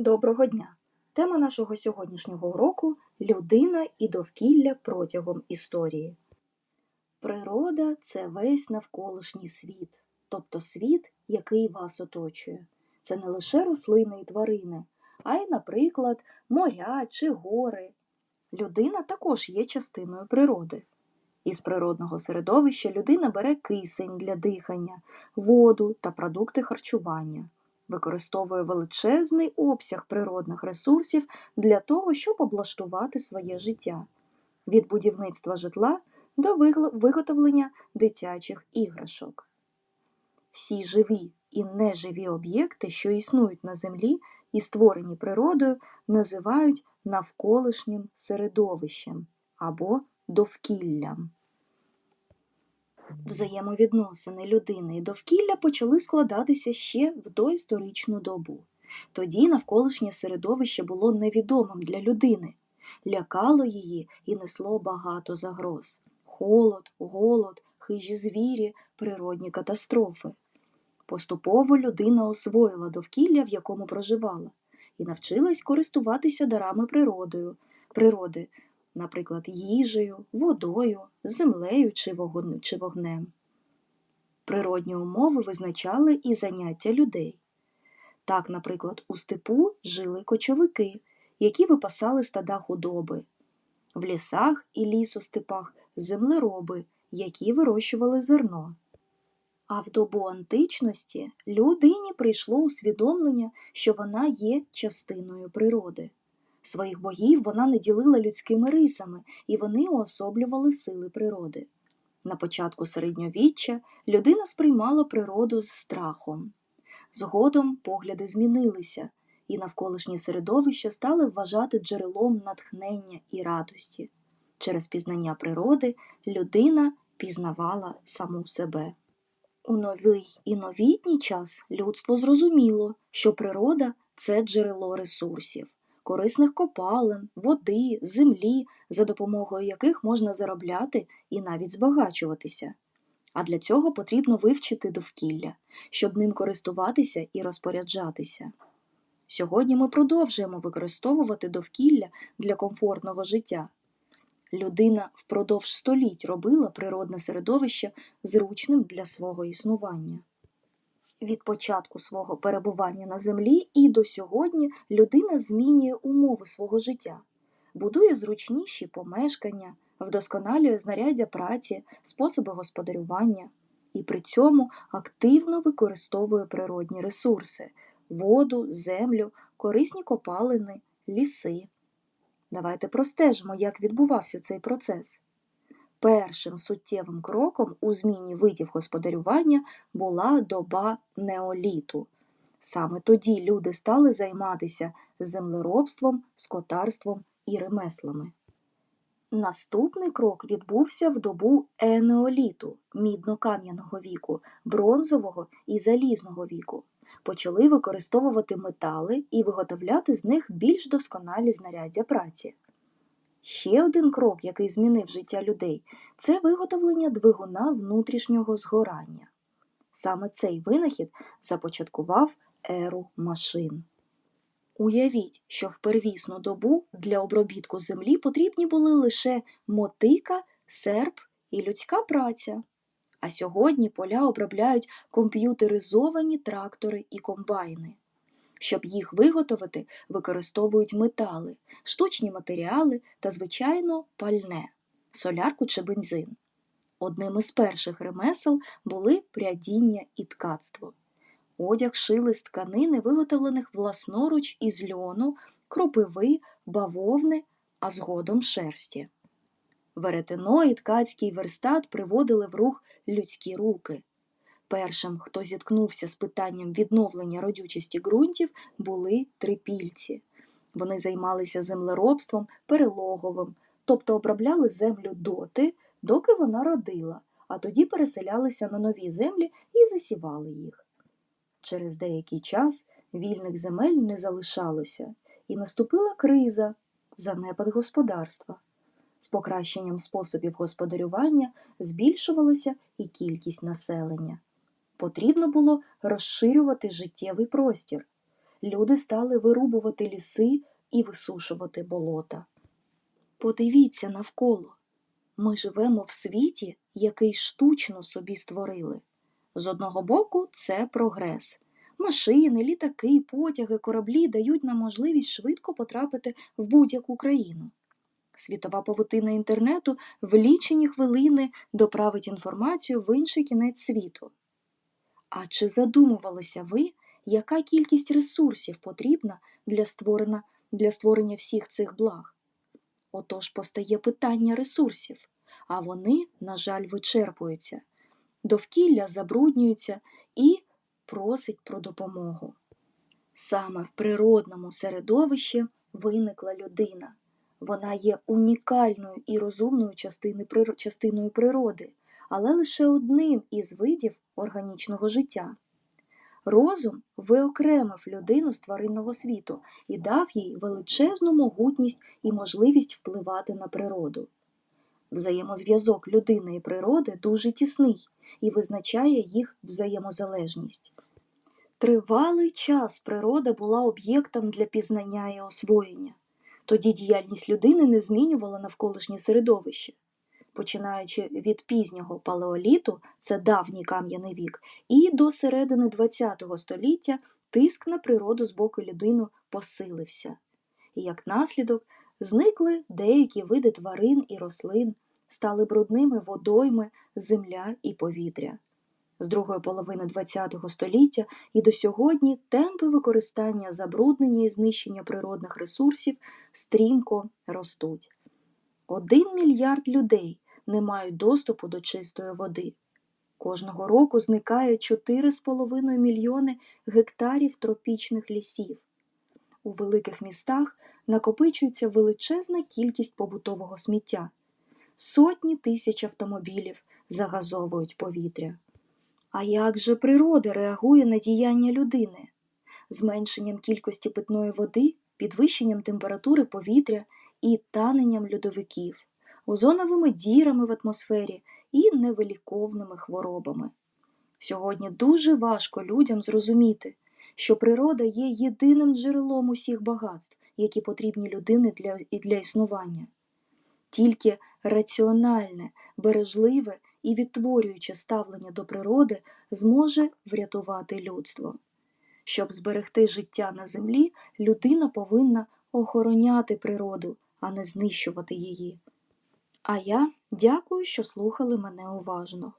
Доброго дня! Тема нашого сьогоднішнього уроку людина і довкілля протягом історії. Природа це весь навколишній світ, тобто світ, який вас оточує. Це не лише рослини і тварини, а й, наприклад, моря чи гори. Людина також є частиною природи. Із природного середовища людина бере кисень для дихання, воду та продукти харчування використовує величезний обсяг природних ресурсів для того, щоб облаштувати своє життя від будівництва житла до виготовлення дитячих іграшок. Всі живі і неживі об'єкти, що існують на землі і створені природою, називають навколишнім середовищем або довкіллям. Взаємовідносини людини і довкілля почали складатися ще в доісторичну добу. Тоді навколишнє середовище було невідомим для людини, лякало її і несло багато загроз холод, голод, хижі звірі, природні катастрофи. Поступово людина освоїла довкілля, в якому проживала, і навчилась користуватися дарами природою, природи, наприклад, їжею, водою, землею чи вогнем. Природні умови визначали і заняття людей. Так, наприклад, у степу жили кочовики, які випасали стада худоби, в лісах і лісостепах землероби, які вирощували зерно. А в добу античності людині прийшло усвідомлення, що вона є частиною природи. Своїх богів вона не ділила людськими рисами, і вони уособлювали сили природи. На початку середньовіччя людина сприймала природу з страхом. Згодом погляди змінилися, і навколишнє середовище стали вважати джерелом натхнення і радості. Через пізнання природи людина пізнавала саму себе. У новий і новітній час людство зрозуміло, що природа це джерело ресурсів корисних копалин, води, землі, за допомогою яких можна заробляти і навіть збагачуватися. А для цього потрібно вивчити довкілля, щоб ним користуватися і розпоряджатися. Сьогодні ми продовжуємо використовувати довкілля для комфортного життя. Людина впродовж століть робила природне середовище зручним для свого існування. Від початку свого перебування на землі і до сьогодні людина змінює умови свого життя, будує зручніші помешкання, вдосконалює знаряддя праці, способи господарювання і при цьому активно використовує природні ресурси воду, землю, корисні копалини, ліси. Давайте простежимо, як відбувався цей процес. Першим суттєвим кроком у зміні видів господарювання була доба неоліту. Саме тоді люди стали займатися землеробством, скотарством і ремеслами. Наступний крок відбувся в добу енеоліту, мідно-кам'яного віку, бронзового і залізного віку. Почали використовувати метали і виготовляти з них більш досконалі знаряддя праці. Ще один крок, який змінив життя людей, це виготовлення двигуна внутрішнього згорання. Саме цей винахід започаткував еру машин. Уявіть, що в первісну добу для обробітку землі потрібні були лише мотика, серп і людська праця. А сьогодні поля обробляють комп'ютеризовані трактори і комбайни. Щоб їх виготовити, використовують метали, штучні матеріали та, звичайно, пальне, солярку чи бензин. Одним із перших ремесел були прядіння і ткацтво. Одяг шили з тканини, виготовлених власноруч із льону, кропиви, бавовни, а згодом шерсті. Веретено і ткацький верстат приводили в рух людські руки. Першим, хто зіткнувся з питанням відновлення родючості ґрунтів, були трипільці. Вони займалися землеробством перелоговим, тобто обробляли землю доти, доки вона родила, а тоді переселялися на нові землі і засівали їх. Через деякий час вільних земель не залишалося, і наступила криза, занепад господарства. З покращенням способів господарювання збільшувалася і кількість населення. Потрібно було розширювати життєвий простір. люди стали вирубувати ліси і висушувати болота. Подивіться навколо. Ми живемо в світі, який штучно собі створили. З одного боку, це прогрес. Машини, літаки, потяги, кораблі дають нам можливість швидко потрапити в будь-яку країну. Світова павутина інтернету в лічені хвилини доправить інформацію в інший кінець світу. А чи задумувалися ви, яка кількість ресурсів потрібна для створення, для створення всіх цих благ? Отож постає питання ресурсів, а вони, на жаль, вичерпуються. Довкілля забруднюється і просить про допомогу. Саме в природному середовищі виникла людина. Вона є унікальною і розумною частиною природи, але лише одним із видів органічного життя. Розум виокремив людину з тваринного світу і дав їй величезну могутність і можливість впливати на природу. Взаємозв'язок людини і природи дуже тісний і визначає їх взаємозалежність. Тривалий час природа була об'єктом для пізнання і освоєння. Тоді діяльність людини не змінювала навколишнє середовище. Починаючи від пізнього палеоліту, це давній кам'яний вік, і до середини ХХ століття тиск на природу з боку людини посилився. І як наслідок зникли деякі види тварин і рослин, стали брудними водойми, земля і повітря. З другої половини ХХ століття і до сьогодні темпи використання забруднення і знищення природних ресурсів стрімко ростуть. Один мільярд людей не мають доступу до чистої води. Кожного року зникає 4,5 мільйони гектарів тропічних лісів. У великих містах накопичується величезна кількість побутового сміття. Сотні тисяч автомобілів загазовують повітря. А як же природа реагує на діяння людини? Зменшенням кількості питної води, підвищенням температури повітря і таненням льодовиків, озоновими дірами в атмосфері і невиліковними хворобами. Сьогодні дуже важко людям зрозуміти, що природа є єдиним джерелом усіх багатств, які потрібні людини для, для існування. Тільки раціональне, бережливе і відтворююче ставлення до природи зможе врятувати людство. Щоб зберегти життя на землі, людина повинна охороняти природу, а не знищувати її. А я дякую, що слухали мене уважно.